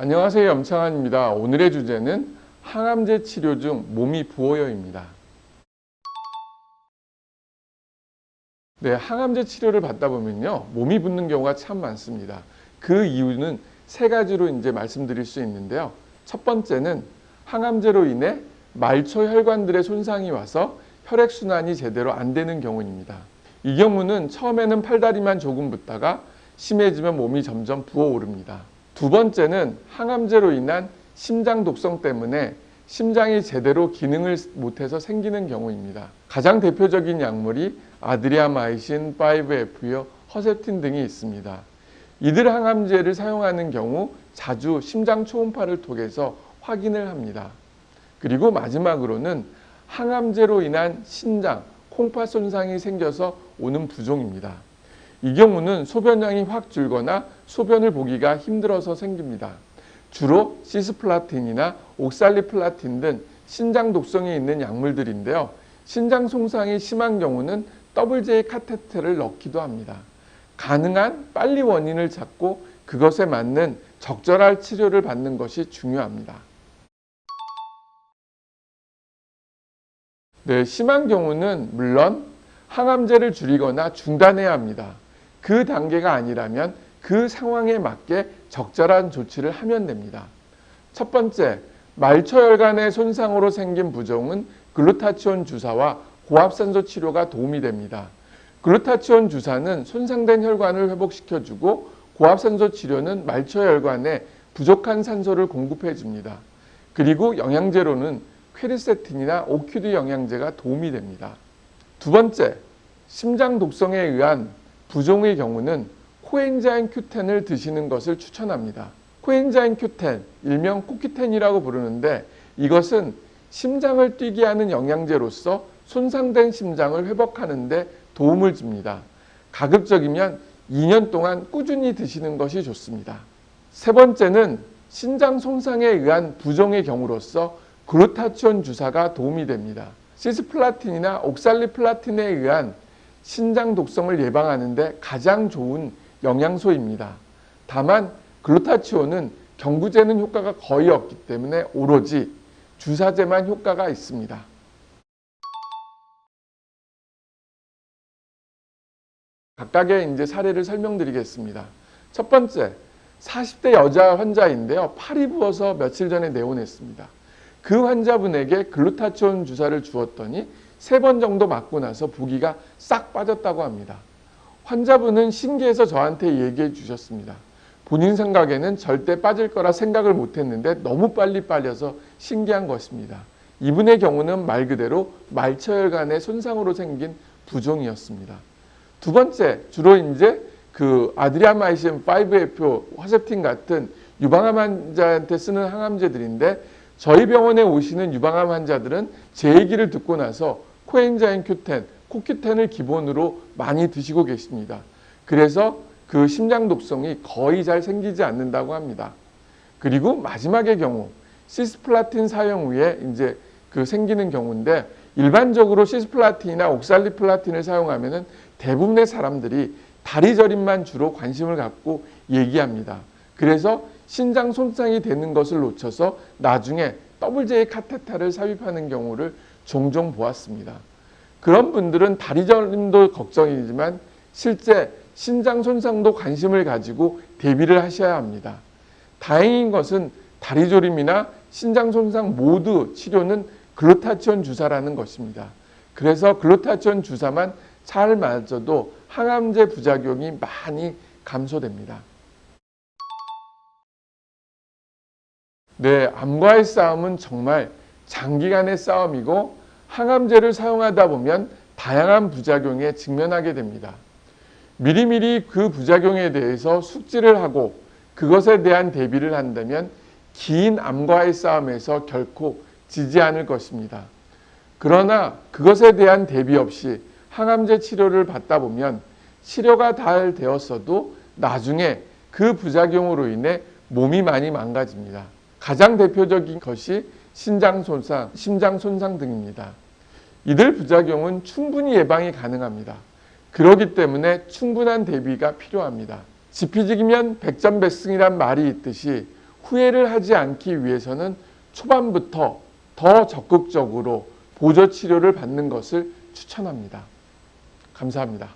안녕하세요. 염창환입니다. 오늘의 주제는 항암제 치료 중 몸이 부어요입니다. 네, 항암제 치료를 받다 보면요. 몸이 붓는 경우가 참 많습니다. 그 이유는 세 가지로 이제 말씀드릴 수 있는데요. 첫 번째는 항암제로 인해 말초 혈관들의 손상이 와서 혈액순환이 제대로 안 되는 경우입니다. 이 경우는 처음에는 팔다리만 조금 붓다가 심해지면 몸이 점점 부어오릅니다. 두 번째는 항암제로 인한 심장 독성 때문에 심장이 제대로 기능을 못해서 생기는 경우입니다. 가장 대표적인 약물이 아드리아마이신, 5F여, 허세틴 등이 있습니다. 이들 항암제를 사용하는 경우 자주 심장 초음파를 통해서 확인을 합니다. 그리고 마지막으로는 항암제로 인한 신장, 콩팥 손상이 생겨서 오는 부종입니다. 이 경우는 소변량이 확 줄거나 소변을 보기가 힘들어서 생깁니다. 주로 시스플라틴이나 옥살리플라틴 등 신장 독성이 있는 약물들인데요. 신장 손상이 심한 경우는 WJ 카테테를 넣기도 합니다. 가능한 빨리 원인을 찾고 그것에 맞는 적절한 치료를 받는 것이 중요합니다. 네, 심한 경우는 물론 항암제를 줄이거나 중단해야 합니다. 그 단계가 아니라면 그 상황에 맞게 적절한 조치를 하면 됩니다. 첫 번째, 말초혈관의 손상으로 생긴 부종은 글루타치온 주사와 고압산소 치료가 도움이 됩니다. 글루타치온 주사는 손상된 혈관을 회복시켜주고 고압산소 치료는 말초혈관에 부족한 산소를 공급해 줍니다. 그리고 영양제로는 퀘르세틴이나 오큐드 영양제가 도움이 됩니다. 두 번째, 심장 독성에 의한 부종의 경우는 코엔자임 Q10을 드시는 것을 추천합니다. 코엔자임 Q10, 일명 코키텐이라고 부르는데 이것은 심장을 뛰게 하는 영양제로서 손상된 심장을 회복하는 데 도움을 줍니다. 가급적이면 2년 동안 꾸준히 드시는 것이 좋습니다. 세 번째는 신장 손상에 의한 부종의 경우로서 글루타치온 주사가 도움이 됩니다. 시스플라틴이나 옥살리플라틴에 의한 신장 독성을 예방하는데 가장 좋은 영양소입니다. 다만 글루타치온은 경구제는 효과가 거의 없기 때문에 오로지 주사제만 효과가 있습니다. 각각의 이제 사례를 설명드리겠습니다. 첫 번째, 40대 여자 환자인데요. 팔이 부어서 며칠 전에 내원했습니다. 그 환자분에게 글루타치온 주사를 주었더니 세 번 정도 맞고 나서 부기가 싹 빠졌다고 합니다. 환자분은 신기해서 저한테 얘기해 주셨습니다. 본인 생각에는 절대 빠질 거라 생각을 못 했는데 너무 빨리 빨려서 신기한 것입니다. 이분의 경우는 말 그대로 말초혈관의 손상으로 생긴 부종이었습니다. 두 번째, 주로 이제 그 아드리아마이신 5FO, 화세틴 같은 유방암 환자한테 쓰는 항암제들인데 저희 병원에 오시는 유방암 환자들은 제 얘기를 듣고 나서 코엔자임 Q10, 코큐텐을 기본으로 많이 드시고 계십니다. 그래서 그 심장 독성이 거의 잘 생기지 않는다고 합니다. 그리고 마지막의 경우 시스플라틴 사용 후에 이제 그 생기는 경우인데 일반적으로 시스플라틴이나 옥살리플라틴을 사용하면은 대부분의 사람들이 다리 저림만 주로 관심을 갖고 얘기합니다. 그래서 신장 손상이 되는 것을 놓쳐서 나중에 WJ 카테타를 삽입하는 경우를 종종 보았습니다. 그런 분들은 다리 저림도 걱정이지만 실제 신장 손상도 관심을 가지고 대비를 하셔야 합니다. 다행인 것은 다리 저림이나 신장 손상 모두 치료는 글루타치온 주사라는 것입니다. 그래서 글루타치온 주사만 잘 맞아도 항암제 부작용이 많이 감소됩니다. 네, 암과의 싸움은 정말 장기간의 싸움이고 항암제를 사용하다 보면 다양한 부작용에 직면하게 됩니다. 미리미리 그 부작용에 대해서 숙지를 하고 그것에 대한 대비를 한다면 긴 암과의 싸움에서 결코 지지 않을 것입니다. 그러나 그것에 대한 대비 없이 항암제 치료를 받다 보면 치료가 잘 되었어도 나중에 그 부작용으로 인해 몸이 많이 망가집니다. 가장 대표적인 것이 신장 손상, 심장 손상 등입니다. 이들 부작용은 충분히 예방이 가능합니다. 그렇기 때문에 충분한 대비가 필요합니다. 지피지기면 백전백승이란 말이 있듯이 후회를 하지 않기 위해서는 초반부터 더 적극적으로 보조 치료를 받는 것을 추천합니다. 감사합니다.